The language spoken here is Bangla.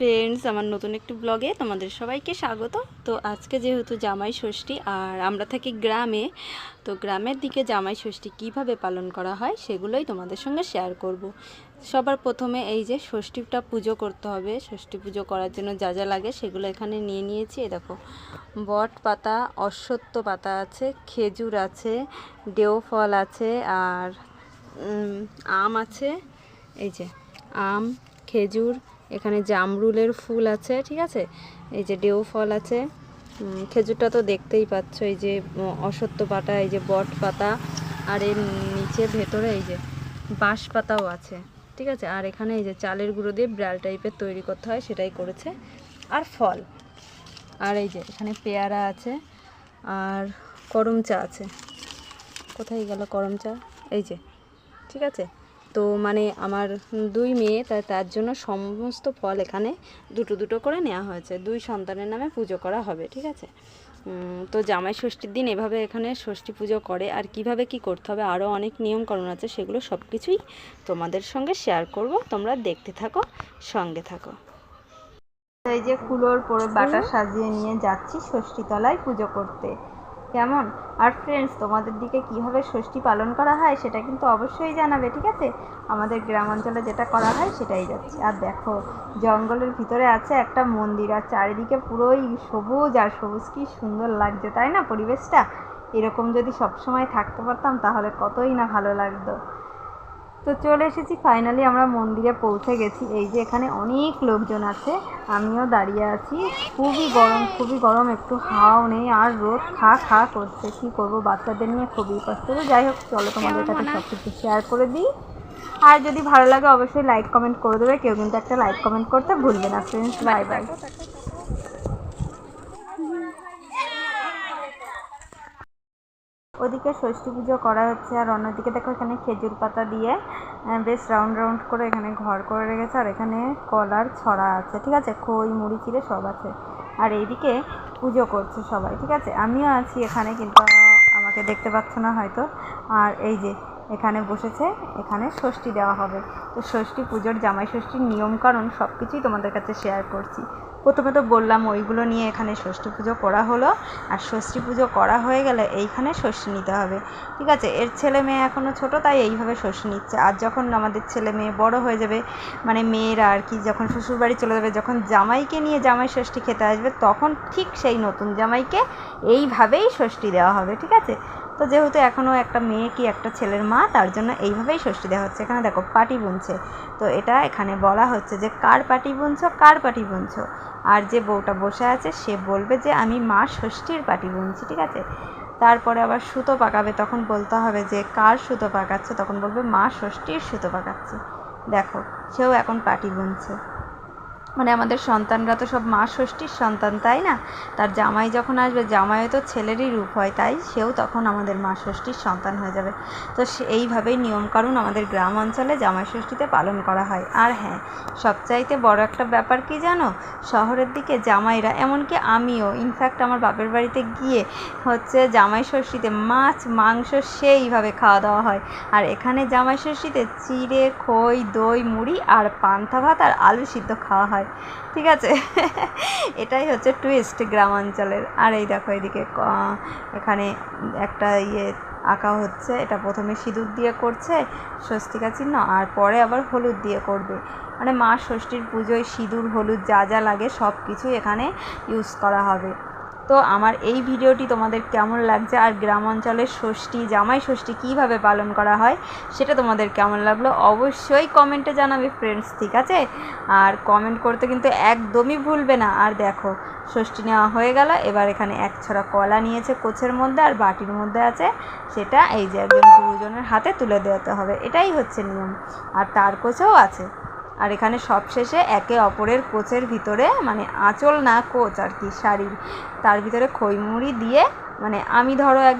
ফ্রেন্ডস আমার নতুন একটি ব্লগে তোমাদের সবাইকে স্বাগত। তো আজকে যেহেতু জামাই ষষ্ঠী আর আমরা থাকি গ্রামে, তো গ্রামের দিকে জামাই ষষ্ঠী কীভাবে পালন করা হয় সেগুলোই তোমাদের সঙ্গে শেয়ার করব। সবার প্রথমে এই যে ষষ্ঠীটা পুজো করতে হবে। ষষ্ঠী পুজো করার জন্য যা যা লাগে সেগুলো এখানে নিয়ে নিয়েছি। এই দেখো, বট পাতা, অশ্বত্থ পাতা আছে, খেজুর আছে, ডেও ফল আছে, আর আম আছে। এই যে, আম, খেজুর এখানে জামরুলের ফুল আছে, ঠিক আছে? এই যে ডেউ ফল আছে। খেজুরটা তো দেখতেই পাচ্ছ, এই যে অশ্বত্থ পাতা, এই যে বট পাতা, আর এর নিচে ভেতরে এই যে বাঁশ পাতাও আছে, ঠিক আছে? আর এখানে এই যে চালের গুঁড়ো দিয়ে ব্রাল টাইপের তৈরি করতে হয়, সেটাই করেছে। আর ফল, আর এই যে এখানে পেয়ারা আছে, আর করম চা আছে। কোথায় গেল করম চা এই যে, ঠিক আছে? তো মানে আমার দুই মেয়ে তাই তার জন্য সমস্ত ফল এখানে দুটো দুটো করে নেওয়া হয়েছে। দুই সন্তানের নামে পুজো করা হবে ঠিক আছে? তো জামাই ষষ্ঠীর দিন এভাবে এখানে ষষ্ঠী পুজো করে আর কীভাবে কি করতে হবে? আরও অনেক নিয়মকানুন আছে সেগুলো সব কিছুই তোমাদের সঙ্গে শেয়ার করব। তোমরা দেখতে থাকো সঙ্গে থাকো। এই যে কুলোর পরে বাটা সাজিয়ে নিয়ে যাচ্ছি ষষ্ঠীতলায় পুজো করতে। কেমন? আর ফ্রেন্ডস তোমাদের দিকে কীভাবে ষষ্ঠী পালন করা হয় সেটা কিন্তু অবশ্যই জানাবে, ঠিক আছে? আমাদের গ্রাম অঞ্চলে যেটা করা হয় সেটাই যাচ্ছে। আর দেখো, জঙ্গলের ভিতরে আছে একটা মন্দির, আর চারিদিকে পুরোই সবুজ আর সবুজ, কি সুন্দর লাগছে, তাই না পরিবেশটা? এরকম যদি সবসময় থাকতে পারতাম তাহলে কতই না ভালো লাগতো। তো চলে এসেছি ফাইনালি আমরা মন্দিরে পৌঁছে গেছি। এই যে এখানে অনেক লোকজন আছে আমিও দাঁড়িয়ে আছি। খুবই গরম খুবই গরম একটু হাওয়াও নেই আর রোদ খা খা করছে। কি করব বাচ্চাদের নিয়ে খুবই কষ্ট। তো যাই হোক চলো তোমাদের সাথে সব কিছু শেয়ার করে দিই। আর যদি ভালো লাগে অবশ্যই লাইক কমেন্ট করে দেবে। কেউ কিন্তু একটা লাইক কমেন্ট করতে ভুলবে না ফ্রেন্ডস বাই বাই ওদিকে ষষ্ঠী পুজো করা হচ্ছে আর অন্যদিকে দেখো এখানে খেজুর পাতা দিয়ে বেশ রাউন্ড রাউন্ড করে এখানে ঘর করে রেখেছে আর এখানে কলার ছড়া আছে, ঠিক আছে? খই, মুড়ি, চিড়ে সব আছে। আর এইদিকে পুজো করছে সবাই, ঠিক আছে? আমিও আছি এখানে কিন্তু আমাকে দেখতে পাচ্ছ না হয়তো। আর এই যে এখানে বসেছে, এখানে ষষ্ঠী দেওয়া হবে। তো ষষ্ঠী পুজোর জামাই ষষ্ঠীর নিয়মকানুন সব কিছুই তোমাদের কাছে শেয়ার করছি। প্রথমে তো বললাম ওইগুলো নিয়ে এখানে ষষ্ঠী পুজো করা হলো, আর ষষ্ঠী পুজো করা হয়ে গেলে এইখানে ষষ্ঠী নিতে হবে। ঠিক আছে, এর ছেলে মেয়ে এখনও ছোটো, তাই এইভাবে ষষ্ঠী নিচ্ছে। আর যখন আমাদের ছেলে মেয়ে বড় হয়ে যাবে মানে মেয়েরা আর কি, যখন শ্বশুরবাড়ি চলে যাবে, যখন জামাইকে নিয়ে জামাই ষষ্ঠী খেতে আসবে, তখন ঠিক সেই নতুন জামাইকে এইভাবেই ষষ্ঠী দেওয়া হবে। ঠিক আছে? তো যেহেতু এখনও একটা মেয়ে কি একটা ছেলের মা, তার জন্য এইভাবেই ষষ্ঠী দেওয়া হচ্ছে। এখানে দেখো, পাটি বুনছে। তো এটা এখানে বলা হচ্ছে যে, কার পাটি বুনছো, কার পাটি বুনছো? আর যে বউটা বসে আছে, সে বলবে যে, আমি মা ষষ্ঠীর পাটি বুনছি। ঠিক আছে? তারপরে আবার সুতো পাকাবে, তখন বলতে হবে যে, কার সুতো পাকাচ্ছে? তখন বলবে, মা ষষ্ঠীর সুতো পাকাচ্ছে। দেখো, সেও এখন পাটি বুনছে। মানে আমাদের সন্তানরা তো সব মা ষষ্ঠীর সন্তান, তাই না? তার জামাই যখন আসবে, জামাইও তো ছেলেরই রূপ হয়, তাই সেও তখন আমাদের মা ষষ্ঠীর সন্তান হয়ে যাবে। তো এইভাবেই নিয়মকানুন আমাদের গ্রাম অঞ্চলে জামাই ষষ্ঠীতে পালন করা হয়। আর হ্যাঁ সবচাইতে বড় একটা ব্যাপার কি জানো? শহরের দিকে জামাইরা, এমনকি আমিও ইনফ্যাক্ট আমার বাপের বাড়িতে গিয়ে হচ্ছে জামাই ষষ্ঠীতে মাছ, মাংস সেইভাবে খাওয়া দাওয়া হয়। আর এখানে জামাই ষষ্ঠীতে চিড়ে, খই, দই, মুড়ি আর পান্তা ভাত আর আলু সিদ্ধ খাওয়া হয়। ঠিক আছে? এটাই হচ্ছে টুইস্ট গ্রামাঞ্চলের আর এই দেখো এদিকে এখানে একটা ইয়ে আঁকা হচ্ছে। এটা প্রথমে সিঁদুর দিয়ে করছে, স্বস্তিকা চিহ্ন, আর পরে আবার হলুদ দিয়ে করবে। মানে মা ষষ্ঠীর পুজোয় সিঁদুর, হলুদ যা যা লাগে সব কিছুই এখানে ইউজ করা হবে। তো আমার এই ভিডিওটি তোমাদের কেমন লাগছে আর গ্রাম অঞ্চলের ষষ্ঠী, জামাই ষষ্ঠী কীভাবে পালন করা হয় সেটা তোমাদের কেমন লাগল অবশ্যই কমেন্টে জানাবে ফ্রেন্ডস ঠিক আছে? আর কমেন্ট করতে কিন্তু একদমই ভুলবে না। আর দেখো, ষষ্ঠী নেওয়া হয়ে গেল, এবার এখানে এক ছড়া কলা নিয়েছে কোচের মধ্যে আর বাটির মধ্যে আছে। সেটা এই যে একজন গুরুজনের হাতে তুলে দেওয়াতে হবে, এটাই হচ্ছে নিয়ম। আর তার কোচেও আছে। আর এখানে সবশেষে একে অপরের কোচের ভিতরে মানে আঁচল না কোচ আর কি, শাড়ির। তার ভিতরে খৈমুড়ি দিয়ে মানে আমি ধরো একজন